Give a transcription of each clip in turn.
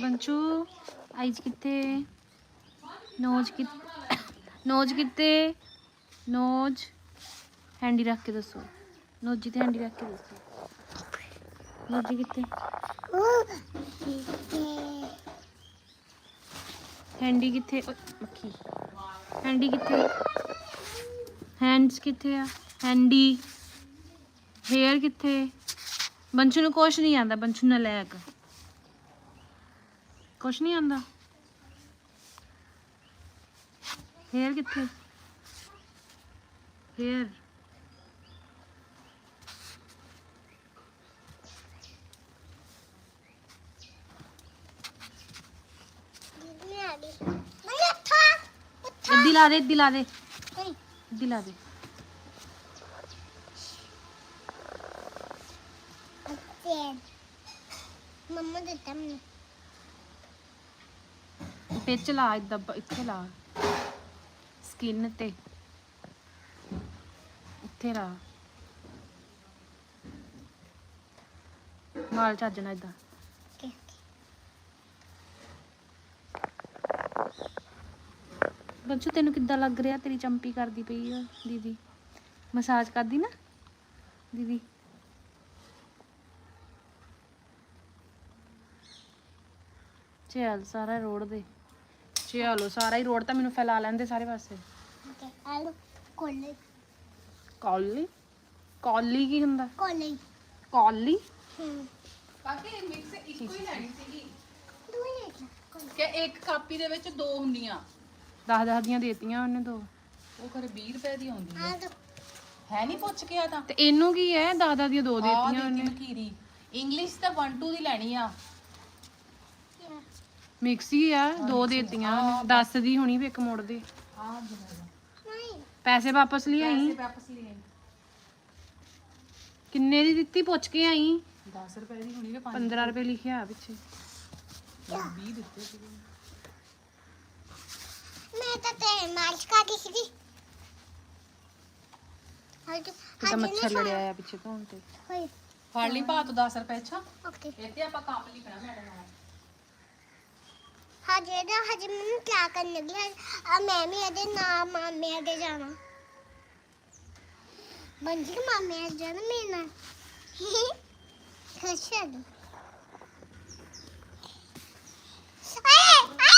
ਬੰਚੂ eyes ਕਿੱਥੇ? Nose ਕਿ nose ਕਿੱਥੇ? ਨੋਜ ਹੈਂਡੀ ਰੱਖ ਕੇ ਦੱਸੋ। ਨੋਜੀ ਤੇ ਹੈਂਡੀ ਰੱਖ ਕੇ ਦੱਸੋ। ਨੋਜੀ ਕਿੱਥੇ? ਹੈਂਡੀ ਕਿੱਥੇ ਓਏ, ਮੱਖੀ। ਹੈਂਡੀ ਕਿੱਥੇ ਹੈਂਡਸ ਕਿੱਥੇ ਆ? ਹੈਂਡੀ ਹੇਅਰ ਕਿੱਥੇ? ਬੰਚੂ ਨੂੰ ਕੁਛ ਨਹੀਂ ਆਂਦਾ ਬੰਚੂ ਨਾਲ ਲੈ ਕੇ ਕੁਛ ਨਹੀਂ ਆਂਦਾ। ਹੇਅਰ ਕਿੱਥੇ? ਹੇਅਰ ਇੱਦੀ ਲਾ ਦੇ ਇੱਦੀ ਲਾ ਦੇ। ਮੰਮਾ ਦਿੱਤਾ ਮੈਨੂੰ। ਵਿੱਚ ਲਾ ਇਦਾਂ ਇੱਥੇ ਲਾ। ਸਕਿਨ ਤੇ। ਇੱਥੇ ਲਾ। ਮਾਲ ਚੱਜਣਾ ਇਦਾਂ। ਬੱਚੂ ਤੈਨੂੰ ਕਿੱਦਾਂ ਲੱਗ ਰਿਹਾ? ਤੇਰੀ ਚੰਪੀ ਕਰਦੀ ਪਈ ਆ ਦੀਦੀ। ਮਸਾਜ ਕਰਦੀ ਨਾ ਦੀਦੀ। ਚੱਲ ਸਾਰਾ ਰੋਡ ਦੇ। ਚਲੋ ਸਾਰਾ ਹੀ ਰੋਡ ਤਾਂ ਮੈਨੂੰ ਫੈਲਾ ਲੈਂਦੇ ਸਾਰੇ ਪਾਸੇ. ਆਲੂ ਕੋਲੇ। ਕੌਲੀ? ਕੌਲੀ ਕੀ ਹੁੰਦਾ? ਕੋਲੇ। ਕੌਲੀ? ਹੂੰ। ਕਾਕੇ ਮਿਕਸ ਇੱਕੋ ਹੀ ਲੈਣੀ ਸੀਗੀ। ਦੂਈ ਨਹੀਂ ਕਿ ਇੱਕ ਕਾਪੀ ਦੇ ਵਿੱਚ ਦੋ ਹੁੰਦੀਆਂ। ਦਸ ਦਸ ਦੀਆਂ ਦੇਤੀਆਂ ਉਹਨੇ ਦੋ। ਉਹ ਖਰੇ 20 ਰੁਪਏ ਦੀ ਆਉਂਦੀ ਹੈ ਹੈ ਨਹੀਂ ਪੁੱਛ ਕੇ ਆ ਤਾਂ। ਤੇ ਇਹਨੂੰ ਕੀ ਹੈ ਦਸ ਦਸ ਦੀਆਂ ਦੋ ਆ ਦੇਤੀਆਂ ਦਿੱਤੀ ਉਹਨੇ। ਮਖੀਰੀ। ਇੰਗਲਿਸ਼ ਤਾਂ 1 2 ਦੀ ਲੈਣੀ ਆ। ਮਿਕਸੀ ਆ ਦੋ ਦੇਤੀਆਂ ਉਹਨੇ। 10 ਦੀ ਹੋਣੀ ਵੀ ਇੱਕ ਮੋੜ ਦੇ। ਪੈਸੇ ਵਾਪਸ ਲਈ ਆਈ? ਵਾਪਸ ਕਿੰਨੇ ਦੀ ਦਿੱਤੀ? ਪੁੱਛ ਕੇ ਆਈ? 10 ਰੁਪਏ ਦੀ ਹੋਣੀ ਕਿ 15 ਰੁਪਏ। ਲਿਖਿਆ ਪਿੱਛੇ। 20 ਦਿੱਤੇ ਸੀਗੇ। ਮੈਂ ਤਾਂ ਤੇ ਮਾਰਚ ਕਰਦੀ ਸੀਗੀ। ਹਾਂ ਜੀ ਕਿਤਾ ਮੱਛਰ ਲੜਿਆ ਆ ਪਿੱਛੇ ਤੇ ਹੋਈ ਫੜ ਲਈ ਭਾ ਤੂੰ 10 ਰੁਪਏ ਅੱਛਾ। ਓਕੇ। ਇੱਥੇ ਆਪਾਂ ਕੱਪ ਲਿਖਣਾ ਮੈਡਮ ਨਾਲ। ਹਜੇ ਦਾ ਹਜੇ ਮੈਨੂੰ ਕਿਆ ਕਰਨ ਲੱਗੀ ਆ? ਮੈਂ ਵੀ ਇਹਦੇ ਨਾਮ ਮਾਮੇ ਅੱਗੇ ਜਾਣਾ। ਬੰਜੀ ਕੇ ਮਾਮੇ ਅੱਗੇ ਜਾਣਾ ਮੇਰੇ ਨਾਲ। ਖੁਸ਼ ਹੋ ਗਈ ਆਏ ਆਏ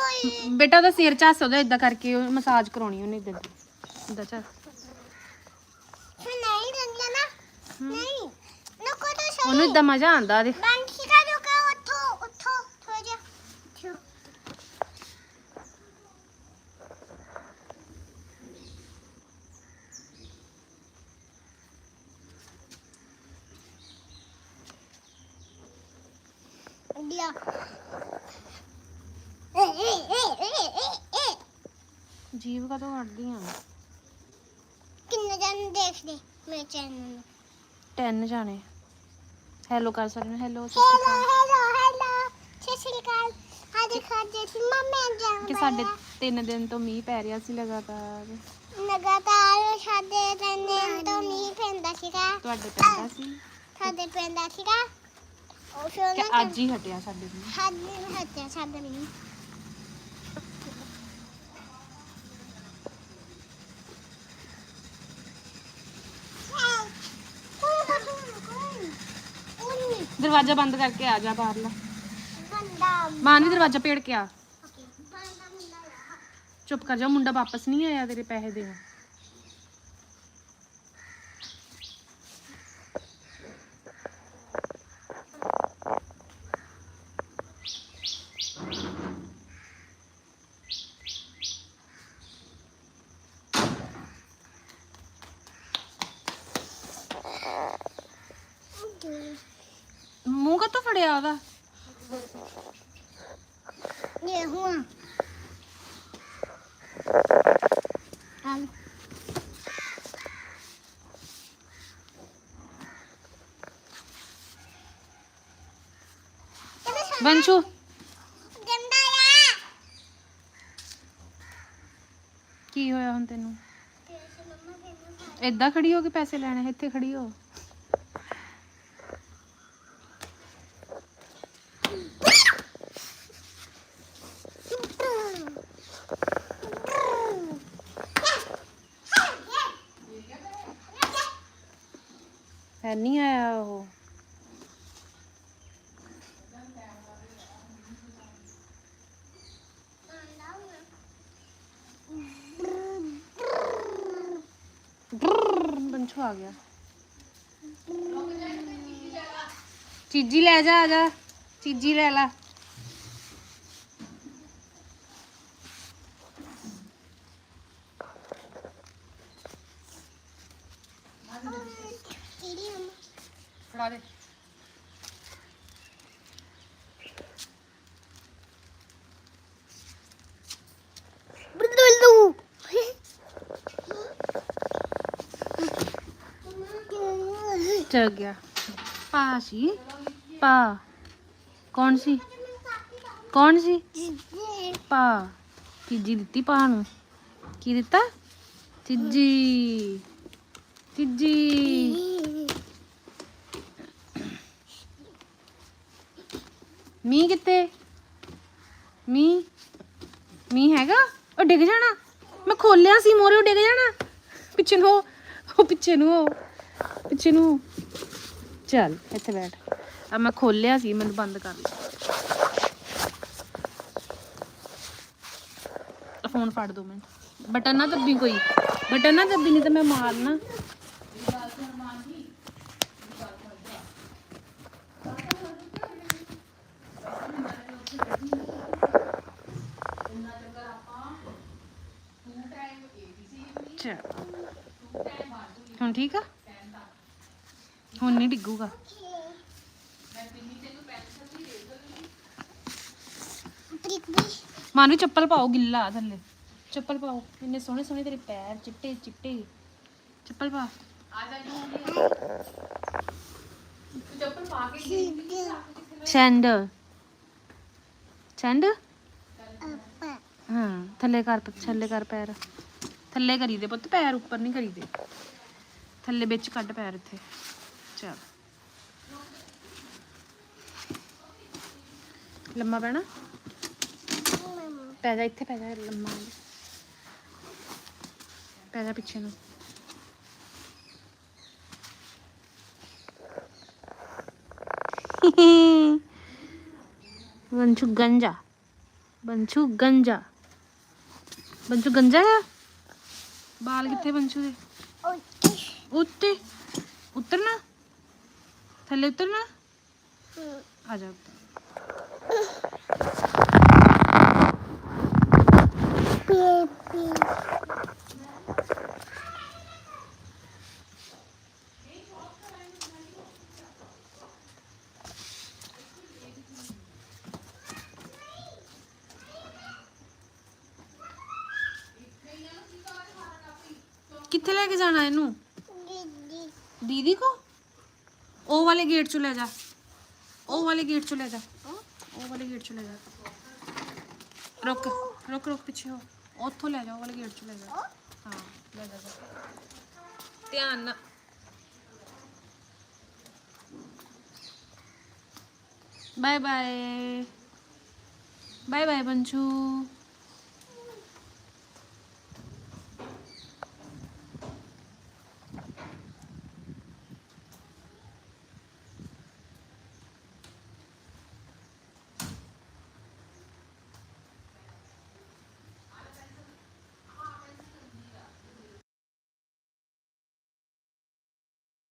ਕੋਈ ਬੇਟਾ ਉਹਦਾ ਸਿਰ ਝੱਸ ਉਹਦਾ ਇਦਾਂ ਕਰਕੇ ਉਹ ਮਸਾਜ ਕਰਾਉਣੀ ਉਹਨੇ ਇਦਾਂ ਇਦਾਂ ਝੱਸ। ਫਿਰ ਨਹੀਂ ਰੰਗਿਆ ਨਾ। ਨਹੀਂ। ਨਾ ਉਹਨੂੰ ਇਦਾਂ ਮਜ਼ਾ ਆਂਦਾ ਦੇਖ ਬੰਦ ਸਿਕਾ ਦੋ ਕਾ ਉੱਠੋ ਉੱਠੋ ਥੋੜਾ ਜਿਹਾ। ਉੱਠੋ ਇੰਡੀਆ ਜੀਵ ਕਦੋਂ ਕੱਢਦੀ ਆ? ਕਿੰਨੇ ਜਣ ਦੇਖਦੇ ਮੇਰੇ ਚੈਨਲ ਨੂੰ? 10 ਜਾਣੇ। ਹੈਲੋ ਕਰ ਸਾਰੇ ਨੂੰ ਹੈਲੋ ਹੈਲੋ ਹੈਲੋ ਹੈਲੋ ਸਤਿ ਸ਼੍ਰੀ ਅਕਾਲ। ਆ ਦੇਖੋ ਜੀ ਮੰਮੀ ਜਾਨ ਕਿ ਸਾਡੇ 3 ਦਿਨ ਤੋਂ ਮੀਂਹ ਪੈ ਰਿਹਾ ਸੀ ਲਗਾਤਾਰ। ਲਗਾਤਾਰ ਸਾਡੇ ਤਨੇ ਤੋਂ ਮੀਂਹ ਪੈਂਦਾ ਸੀਗਾ। ਤੁਹਾਡੇ ਪੈਂਦਾ ਸੀ? ਸਾਡੇ ਪੈਂਦਾ ਸੀਗਾ। ਉਹ ਫਿਰ ਕਿ ਨਾ ਅੱਜ ਹੀ ਹਟਿਆ ਸਾਡੇ ਮੀਂਹ। ਨੂੰ ਹੱਥਿਆ ਸਾਡੇ ਮੀਂਹ। ਦਰਵਾਜ਼ਾ ਬੰਦ ਕਰਕੇ ਆ ਜਾ ਬਾਹਰਲਾ ਬੰਦਾ ਮਾਂ ਨੇ ਦਰਵਾਜ਼ਾ ਪੇੜ ਕੇ ਆ। ਓਕੇ ਬੰਦਾ ਮੁੰਡਾ ਆ। ਚੁੱਪ ਕਰ ਜਾ ਮੁੰਡਾ ਲਿਆ ਉਹਦਾ ਇਹ ਹੁਆ ਹਮ ਵੰਸ਼ੂ ਗੰਦਾ ਆ। ਕੀ ਹੋਇਆ ਹੁਣ ਤੈਨੂੰ? ਇਦਾਂ ਖੜੀ ਹੋ ਕੇ ਪੈਸੇ ਲੈਣੇ ਇੱਥੇ ਖੜੀ ਹੋ। ਹੈ, ਨਹੀਂ ਆਇਆ ਉਹ। ਬੰਛੂ ਆ ਗਿਆ। ਚੀਜੀ ਲੈ ਜਾ, ਆ ਜਾ। ਚੀਜੀ ਲੈ ਲਾ। ਫੜਾ ਦੇ ਚਲ ਗਿਆ ਪਾ ਸੀ ਪਾ ਕੌਣ ਸੀ ਕੌਣ ਸੀ ਪਾ ਚੀਜੀ ਦਿੱਤੀ ਪਾ ਨੂੰ ਕੀ ਦਿੱਤਾ ਚੀਜੀ ਚੀਜੀ ਮੀਂਹ ਕਿੱਥੇ? ਮੀਂਹ? ਮੀਂਹ ਹੈਗਾ? ਉਹ ਡਿੱਗ ਜਾਣਾ। ਮੈਂ ਖੋਲਿਆ ਸੀ ਮੋਰੇ ਉਹ ਡਿੱਗ ਜਾਣਾ। ਪਿੱਛੇ ਨੂੰ ਹੋ, ਉਹ ਪਿੱਛੇ ਨੂੰ ਹੋ, ਪਿੱਛੇ ਨੂੰ ਹੋ। ਚੱਲ ਇੱਥੇ ਬੈਠ। ਆ ਮੈਂ ਖੋਲਿਆ ਸੀ ਮੈਨੂੰ ਬੰਦ ਕਰ ਲੈ। ਫੋਨ ਫੜ ਦੋ ਮਿੰਟ ਬਟਨ ਨਾ ਦੱਬੀ ਕੋਈ। ਬਟਨ ਨਾ ਦੱਬੀ ਨਹੀਂ ਤਾਂ ਮੈਂ ਮਾਰਨਾ। ਚੱਲ ਹੁਣ ਠੀਕ ਆ? ਹੁਣ ਨਹੀਂ ਡਿੱਗੂਗਾ। ਮਾਨੂ ਚੱਪਲ ਪਾਓ ਗਿੱਲਾ ਥੱਲੇ। ਚੱਪਲ ਪਾਓ। ਇੰਨੇ ਸੋਹਣੇ ਸੋਹਣੇ ਤੇਰੇ ਪੈਰ ਚਿੱਟੇ ਚਿੱਟੇ। ਚੱਪਲ ਪਾ। ਸੈਂਡਲ ਸੈਂਡਲ ਹਾਂ ਥੱਲੇ ਕਰ ਥੱਲੇ ਕਰ ਪੈਰ। ਥੱਲੇ ਕਰੀ ਦੇ ਪੁੱਤ, ਪੈਰ ਉੱਪਰ ਨਹੀਂ ਕਰੀ ਦੇ ਥੱਲੇ ਵਿੱਚ ਕੱਢ ਪੈਰ ਇੱਥੇ। ਚਲ। ਲੰਮਾ ਪੈਣਾ? ਪੈ ਜਾ ਇੱਥੇ, ਪੈ ਜਾ ਲੰਮਾ। ਪੈ ਜਾ ਪਿੱਛੇ ਨੂੰ। ਬੰਚੂ ਗੰਜਾ। ਬੰਚੂ ਗੰਜਾ। ਬੰਚੂ ਗੰਜਾ ਆ? ਬਾਲ ਕਿੱਥੇ ਬੰਚੂ ਦੇ ਉੱਤੇ। ਉਤਰਨਾ? ਥੱਲੇ ਉਤਰਨਾ? ਆ ਜਾ ਉੱਤੇ। ਕਿੱਥੇ ਲੈ ਕੇ ਜਾਣਾ ਇਹਨੂੰ दीदी को ओ वाले गेट चो ले जा ओ वाले गेट चो ले जा ओ वाले गेट चो ले जा रुक रुक रुक पीछे हो ਉੱਥੋਂ ਲੈ ਜਾ ਉਹ ਵਾਲੇ ਗੇਟ ਚੋਂ ਲੈ ਜਾ ਹਾਂ ਲੈ ਜਾ ਜਾ। ਧਿਆਨ ਨਾਲ ਬਾਏ ਬਾਏ ਬਾਏ ਬਾਏ ਬੰਚੂ